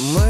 Мы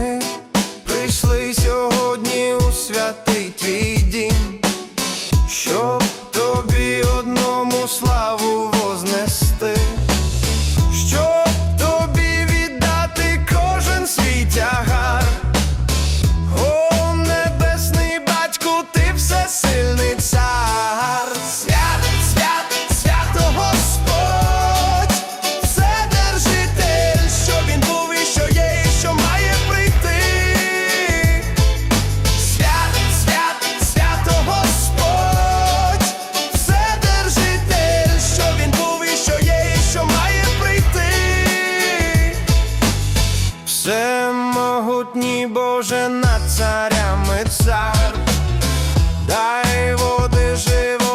Боже над царями цар, дай води живо.